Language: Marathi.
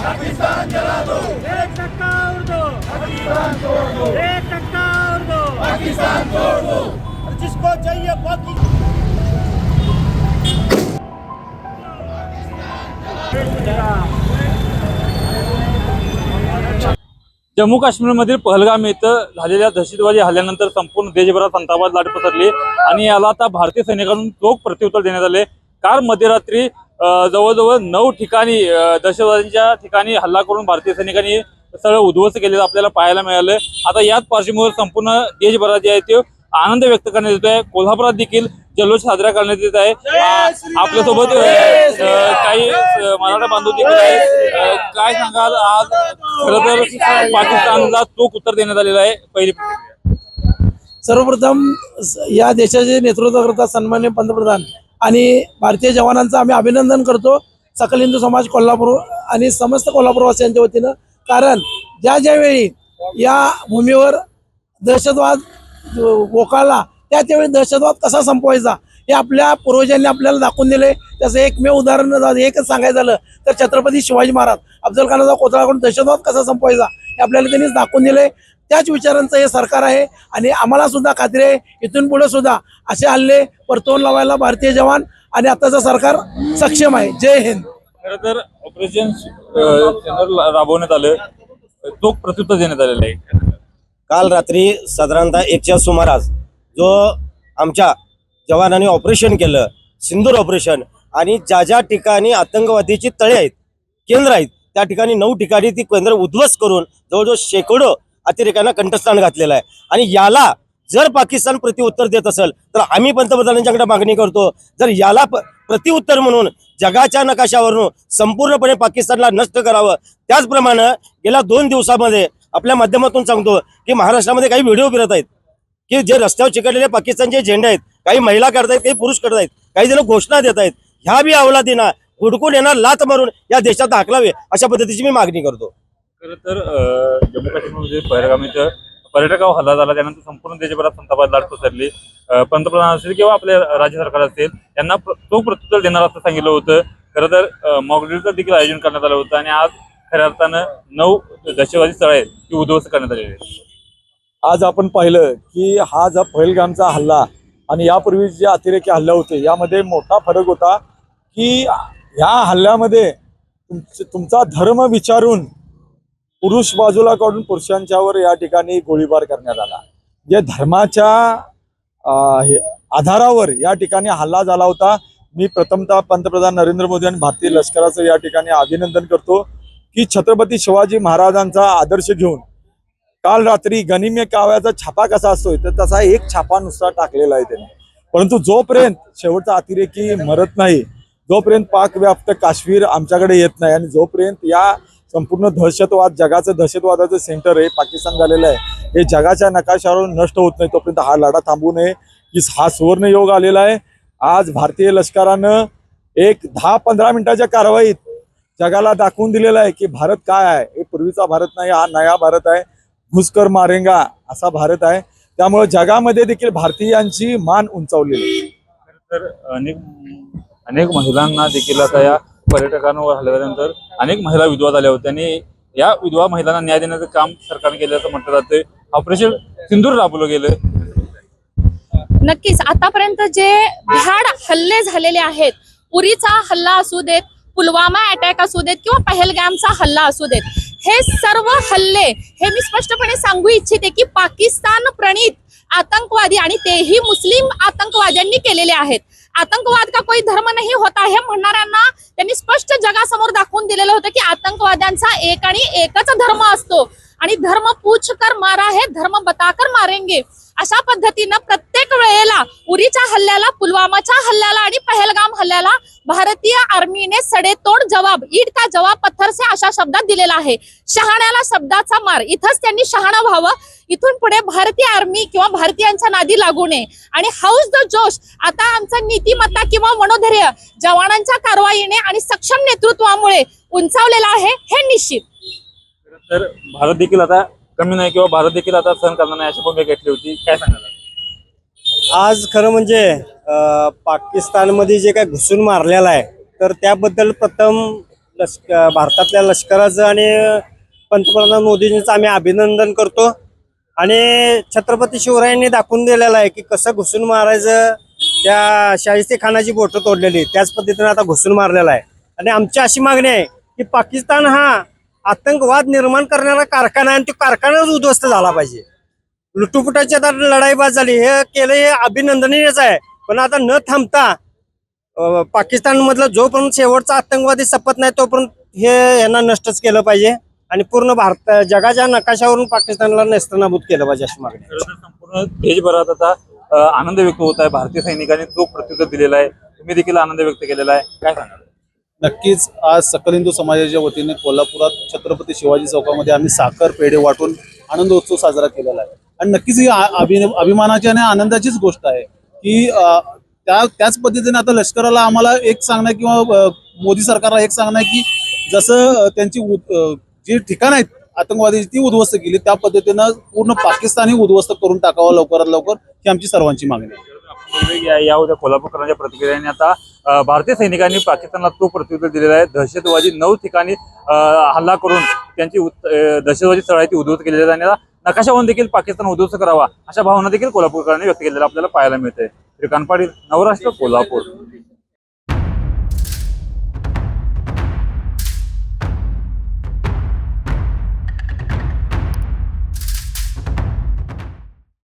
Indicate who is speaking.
Speaker 1: एक टक्का उर्दू एक टक्का उर्दू जिसको चाहिए पाकिस्तान
Speaker 2: जम्मू काश्मीरमधील पहलगाम इथं झालेल्या दहशतवादी हल्ल्यानंतर संपूर्ण देशभरात संतापात लाट पसरली आणि याला आता भारतीय सैनिकांकडून चोख प्रत्युत्तर देण्यात आले काल मध्यरात्री जवळजवळ नऊ ठिकाणी दहशतवाद्यांच्या ठिकाणी हल्ला करून भारतीय सैनिकांनी सगळं उद्ध्वस्त केलेलं आपल्याला पाहायला मिळालं आता याच पार्श्वभूमीवर संपूर्ण देशभरात जे आहे ते आनंद व्यक्त करण्यात येतोय. कोल्हापुरात देखील जल्लोष साजरा करण्यात येत आहे. आपल्यासोबत काही मराठा बांधव देखील आहेत. अं, काय सांगाल आज? खरं तर पाकिस्तानला चोख उत्तर देण्यात आलेलं आहे. पहिली.
Speaker 3: सर्वप्रथम या देशाचे नेतृत्व करतात सन्मान्य पंतप्रधान. आणि भारतीय जवानांचं आम्ही अभिनंदन करतो सकल हिंदू समाज कोल्हापूर आणि समस्त कोल्हापूरवासियांच्या वतीनं. कारण ज्या ज्यावेळी या भूमीवर दहशतवाद जो वोकाळला त्या त्यावेळी दहशतवाद कसा संपवायचा हे आपल्या पूर्वजांनी आपल्याला दाखवून दिले. त्याचं एकमेव उदाहरण एकच सांगायचं झालं तर छत्रपती शिवाजी महाराज अफजल खानाचा कोथळाकडून करून दहशतवाद कसा संपवायचा? हे आपल्याला त्यांनी दाखवून दिले त्याच विचारांचं हे सरकार आहे आणि आम्हाला सुद्धा खात्री आहे. इथून पुढे सुद्धा असे हल्ले परतवून लावायला भारतीय जवान आणि आताचं सरकार सक्षम आहे. जय हिंद.
Speaker 2: खरं तर ऑपरेशन राबवण्यात आलं. चोख प्रत्युत्तर देण्यात आलेलं आहे.
Speaker 4: काल रात्री साधारणतः एकच्या सुमारास जो आमच्या जवानांनी ऑपरेशन केलं सिंदूर ऑपरेशन आणि ज्या ज्या ठिकाणी आतंकवादीची तळे आहेत केंद्र आहेत त्या ठिकाणी नऊ ठिकाणी ती केंद्र उद्ध्वस्त करून जवळजवळ शेकडो अतिरेक्यांना कंठस्थान घातलेलं आहे. आणि याला जर पाकिस्तान प्रतिउत्तर देत असेल तर आम्ही पंतप्रधानांच्याकडे मागणी करतो. जर याला प्रतिउत्तर म्हणून जगाच्या नकाशावरून संपूर्णपणे पाकिस्तानला नष्ट करावं त्याचप्रमाणे गेल्या दोन दिवसामध्ये आपल्या माध्यमातून सांगतो की महाराष्ट्रामध्ये काही व्हिडिओ फिरत आहेत की जे रस्त्यावर चिकटलेले पाकिस्तानचे झेंडे आहेत काही महिला करतायत काही पुरुष करतायत काही जण घोषणा देत आहेत ह्या बी अवलादीना हुडकून येणार लात मारून या देशात हाकलावे अशा पद्धतीची मी मागणी करतो.
Speaker 2: खरं तर जम्मू काश्मीरमध्ये पहलगाम इथं पर्यटकावर हल्ला झाला त्यानंतर संपूर्ण देशभरात संतापात लाट पसरली. पंतप्रधान असतील किंवा आपले राज्य सरकार असेल यांना प्र- चोख प्रत्युत्तर देणार असं सांगितलं होतं. खरं तर मॉकड्रिलचं देखील आयोजन करण्यात आलं होतं आणि आज खऱ्या अर्थानं नऊ दहशतवादी स्थळ आहेत ती उद्ध्वस्त करण्यात आलेली आहेत.
Speaker 5: आज आपण पाहिलं की हा जो पहिलगामचा हल्ला आणि यापूर्वी जे अतिरेकी हल्ले होते यामध्ये मोठा फरक होता की ह्या हल्ल्यामध्ये तुमच- तुमचा धर्म विचारून पुरुष बाजूला काढून पुरुषांच्यावर या ठिकाणी गोळीबार करण्यात आला. जे धर्माच्या आधारावर या ठिकाणी हल्ला झाला होता मी प्रथमतः पंतप्रधान नरेंद्र मोदी आणि भारतीय लष्कराचं या ठिकाणी अभिनंदन करतो की छत्रपती शिवाजी महाराजांचा आदर्श घेऊन काल रात्री गनिम्य काव्याचा छापा कसा असतोय तर तसा एक छापा नुसता टाकलेला आहे त्याने. परंतु जोपर्यंत शेवटचा अतिरेकी मरत नाही जोपर्यंत पाकव्याप्त काश्मीर आमच्याकडे येत नाही आणि जोपर्यंत या संपूर्ण दहशतवाद जगाचं दहशतवादाचं सेंटर आहे पाकिस्तान झालेलं आहे हे जगाच्या नकाशावर नष्ट होत नाही तोपर्यंत हा लढा थांबू नये. की हा सुवर्ण योग आलेला आहे. आज भारतीय लष्करानं एक दहा पंधरा मिनिटाच्या कारवाईत जगाला दाखवून दिलेलं आहे की भारत काय आहे. हे पूर्वीचा भारत नाही हा नया भारत आहे. घुसकर मारेंगा असा भारत आहे. त्यामुळे जगामध्ये देखील भारतीयांची मान उंचावलेली
Speaker 2: तर अनेक अनेक महिलांना देखील आता या पर्यटकांवर हल्ल्यानंतर अनेक महिला विधवा झाल्या होत्या. आणि या विधवा महिलांना न्याय देण्याचं काम सरकारने केलं असं म्हटलं जातं ऑपरेशन सिंदूर राबवलं गेलं
Speaker 6: नक्कीच. आतापर्यंत जे भ्याड हल्ले झालेले आहेत उरीचा हल्ला असू देत पुलवामा अटॅक असू देत किंवा पहलगामचा हल्ला असू देत हे सर्व हल्ले हे मी स्पष्टपणे सांगू इच्छिते की पाकिस्तान प्रणित आतंकवादी आणि तेही मुस्लिम आतंकवाद्यांनी केलेले आहेत. आतंकवाद का कोई धर्म नाही होता हे म्हणणाऱ्यांना त्यांनी स्पष्ट जगासमोर दाखवून दिलेलं होतं की आतंकवाद्यांचा एक आणि एकच धर्म असतो. आणि धर्म पूछ कर मारा है धर्म बताकर मारेंगे. अशा पद्धतीनं प्रत्येक वेळेला उरीच्या हल्ल्याला पुलवामाच्या हल्ल्याला आणि पहलगाम हल्ल्याला भारतीय आर्मीने सडेतोड जवाब ईद का जवाब पत्थर से अशा शब्दात दिलेला आहे. शहाण्याला शब्दाचा मार. इथंच त्यांनी शहाणा व्हावं. इथून पुढे भारतीय आर्मी किंवा भारतीयांच्या नादी लागू नये. आणि हाऊस द जोश आता आमचं नीतिमत्ता किंवा मनोधैर्य जवानांच्या कारवाईने आणि सक्षम नेतृत्वामुळे उंचावलेलं आहे हे निश्चित.
Speaker 2: तर भारत देखील आता कमी नाही किंवा भारत देखील आता सहन करणार नाही अशी भूमिका घेतली होती. काय सांगाल?
Speaker 4: आज खरं म्हणजे पाकिस्तानमध्ये जे काय घुसून मारलेलं आहे तर त्याबद्दल प्रथम
Speaker 7: लष्क भारतातल्या लष्कराचं आणि पंतप्रधान मोदीजींचं आम्ही अभिनंदन करतो. आणि छत्रपती शिवरायांनी दाखवून दिलेलं आहे की कसं घुसून मारायचं त्या शाहिस्ते खानाची बोटं तोडलेली त्याच पद्धतीनं आता घुसून मारलेला आहे. आणि आमची अशी मागणी आहे की पाकिस्तान हा आतंकवाद निर्माण करणारा कारखाना आणि तो कारखानाच उद्ध्वस्त झाला पाहिजे. लुटुपुटाची आता लढाईबाज झाली. हे केलं हे अभिनंदनीयच आहे. पण आता न थांबता पाकिस्तानमधला जोपर्यंत शेवटचा आतंकवादी सपत नाही तोपर्यंत हे यांना नष्टच केलं पाहिजे. आणि पूर्ण भारत जगाच्या नकाशावरून पाकिस्तानला नेस्तनाभूत केलं पाहिजे अशी मागणी
Speaker 2: संपूर्ण देशभरात आता आनंद व्यक्त होत आहे. भारतीय सैनिकांनी चोख प्रत्युत्तर दिलेला आहे. तुम्ही देखील आनंद व्यक्त केलेला आहे. काय सांगाल?
Speaker 8: नक्कीच आज सकल हिंदू समाजाच्या वतीने कोल्हापुरात छत्रपती शिवाजी चौकामध्ये आम्ही साखर पेढे वाटून आनंदोत्सव साजरा केलेला आहे. आणि नक्कीच ही अभि- अभिमानाची आणि आनंदाचीच गोष्ट आहे की त्या त्याच पद्धतीने आता लष्कराला आम्हाला एक सांगणं किंवा मोदी सरकारला एक सांगणं की जसं त्यांची उद- जी ठिकाणं आहेत आतंकवादीची ती उद्ध्वस्त केली त्या पद्धतीनं पूर्ण पाकिस्तानही उद्ध्वस्त करून टाकावं लवकरात लवकर ही आमची सर्वांची मागणी आहे.
Speaker 2: या या उद्या कोल्हापूरकरांच्या प्रतिक्रियाने आता भारतीय सैनिकांनी पाकिस्तानला तो प्रत्युत्तर दिलेला आहे. दहशतवादी नऊ ठिकाणी हल्ला करून त्यांची दहशतवादी स्थळ उद्ध्वस्त केलेली आहे आणि नकाशावरून देखील पाकिस्तान उद्ध्वस्त करावा अशा भावना देखील कोल्हापूरकरांनी व्यक्त केलेल्या आपल्याला पाहायला मिळते श्रीकांत पाटील नवराष्ट्र कोल्हापूर.